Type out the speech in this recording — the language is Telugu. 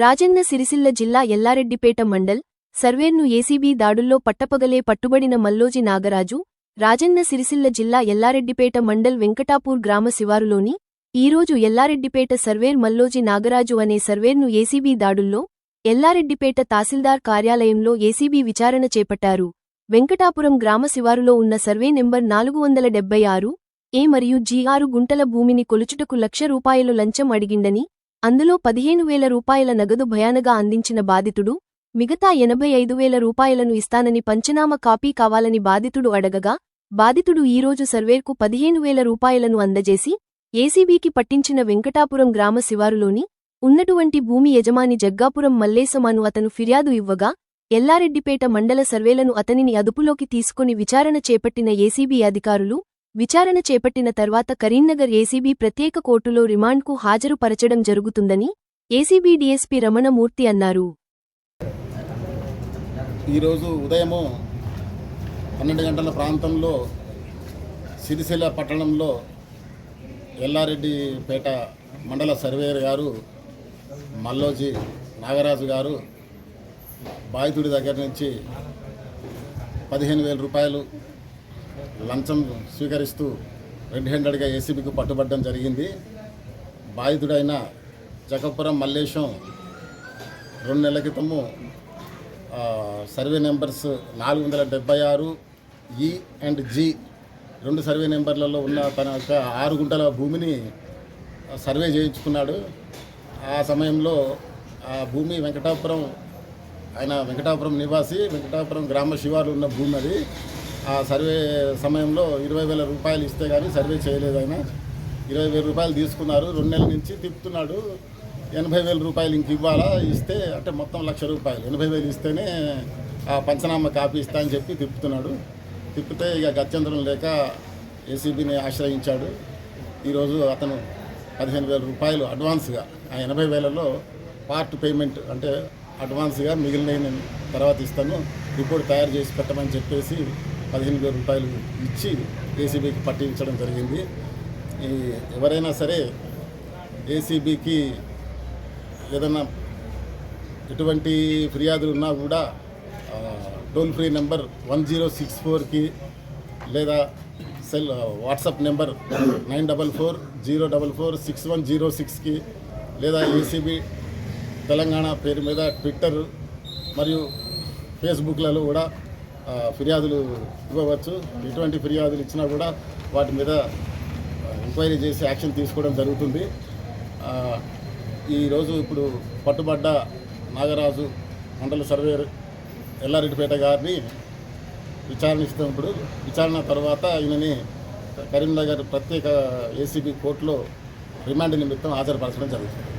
రాజన్న సిరిసిల్ల జిల్లా ఎల్లారెడ్డిపేట మండల్ సర్వేర్ను ఏసీబీ దాడుల్లో పట్టపగలే పట్టుబడిన మల్లోజి నాగరాజు రాజన్న సిరిసిల్ల జిల్లా ఎల్లారెడ్డిపేట మండల్ వెంకటాపూర్ గ్రామ శివారులోని ఈరోజు ఎల్లారెడ్డిపేట సర్వేర్ మల్లోజి నాగరాజు అనే సర్వేర్ను ఏసీబీ దాడుల్లో ఎల్లారెడ్డిపేట తహసీల్దార్ కార్యాలయంలో ఏసీబీ విచారణ చేపట్టారు. వెంకటాపురం గ్రామ శివారులో ఉన్న సర్వే నెంబర్ నాలుగు వందల డెబ్బై ఆరు ఏ మరియు జీ ఆరు గుంటల భూమిని కొలుచుటకు లక్ష రూపాయలు లంచం అడిగిండని అందులో పదిహేను వేల రూపాయల నగదు భయానగా అందించిన బాధితుడు మిగతా ఎనభై ఐదు వేల రూపాయలను ఇస్తానని పంచనామ కాపీ కావాలని బాధితుడు అడగగా బాధితుడు ఈరోజు సర్వేర్కు పదిహేను వేల రూపాయలను అందజేసి ఏసీబీకి పట్టించిన వెంకటాపురం గ్రామ శివారులోని ఉన్నటువంటి భూమి యజమాని జగ్గాపురం మల్లేశమాను అతను ఫిర్యాదు ఇవ్వగా ఎల్లారెడ్డిపేట మండల సర్వేలను అతనిని అదుపులోకి తీసుకుని విచారణ చేపట్టిన ఏసీబీ అధికారులు విచారణ చేపట్టిన తర్వాత కరీంనగర్ ఏసీబీ ప్రత్యేక కోర్టులో రిమాండ్కు హాజరుపరచడం జరుగుతుందని ఏసీబీ డీఎస్పీ రమణమూర్తి అన్నారు. ఈరోజు ఉదయము పన్నెండు గంటల ప్రాంతంలో సిరిసిల్ల పట్టణంలో ఎల్లారెడ్డిపేట మండల సర్వేయర్ గారు మల్లోజీ నాగరాజు గారు బాధితుడి దగ్గర నుంచి పదిహేను వేల రూపాయలు లంచం స్వీకరిస్తూ రెడ్ హ్యాండెడ్గా ఏసీబీకి పట్టుబడడం జరిగింది. బాధితుడైన జగపురం మల్లేశం రెండు నెలల క్రితము సర్వే నెంబర్స్ నాలుగు వందల డెబ్బై ఆరు ఈ అండ్ జి రెండు సర్వే నెంబర్లలో ఉన్న తన యొక్క ఆరు గుంటల భూమిని సర్వే చేయించుకున్నాడు. ఆ సమయంలో ఆ భూమి వెంకటాపురం ఆయన వెంకటాపురం నివాసి వెంకటాపురం గ్రామ శివారు ఉన్న భూమి అది. ఆ సర్వే సమయంలో ఇరవై వేల రూపాయలు ఇస్తే కానీ సర్వే చేయలేదు ఆయన. ఇరవై వేల రూపాయలు తీసుకున్నారు. రెండు నెలల నుంచి తిప్పుతున్నాడు. ఎనభై వేల రూపాయలు ఇంక ఇవ్వాలా? ఇస్తే అంటే మొత్తం లక్ష రూపాయలు. ఎనభై వేలు ఇస్తేనే ఆ పంచనామా కాపీ ఇస్తా అని చెప్పి తిప్పుతున్నాడు. తిప్పితే ఇక గత్యంతరం లేక ఏసీబీని ఆశ్రయించాడు. ఈరోజు అతను పదిహేను వేల రూపాయలు అడ్వాన్స్గా ఆ ఎనభై వేలలో పార్ట్ పేమెంట్ అంటే అడ్వాన్స్గా మిగిలిన తర్వాత ఇస్తాను. రిపోర్ట్ తయారు చేసి పెట్టమని చెప్పేసి పదిహేను వేల రూపాయలు ఇచ్చి ఏసీబీకి పట్టించడం జరిగింది. ఈ ఎవరైనా సరే ఏసీబీకి ఏదైనా ఎటువంటి ఫిర్యాదులు ఉన్నా కూడా toll free number one zero six ఫోర్కి లేదా cell WhatsApp number nine double four zero double four six one zero సిక్స్కి లేదా ఏసీబీ తెలంగాణ పేరు మీద ట్విట్టర్ మరియు ఫేస్బుక్లలో కూడా ఫిర్యాదులు ఇవ్వవచ్చు. ఎటువంటి ఫిర్యాదులు ఇచ్చినా కూడా వాటి మీద ఎంక్వైరీ చేసి యాక్షన్ తీసుకోవడం జరుగుతుంది. ఈరోజు ఇప్పుడు పట్టుబడ్డ నాగరాజు మండల సర్వేర్ ఎల్లారెడ్డిపేట గారిని విచారణ ఇస్తున్నప్పుడు విచారణ తర్వాత ఈయనని కరీంనగర్ ప్రత్యేక ఏసీబీ కోర్టులో రిమాండ్ నిమిత్తం హాజరుపరచడం జరుగుతుంది.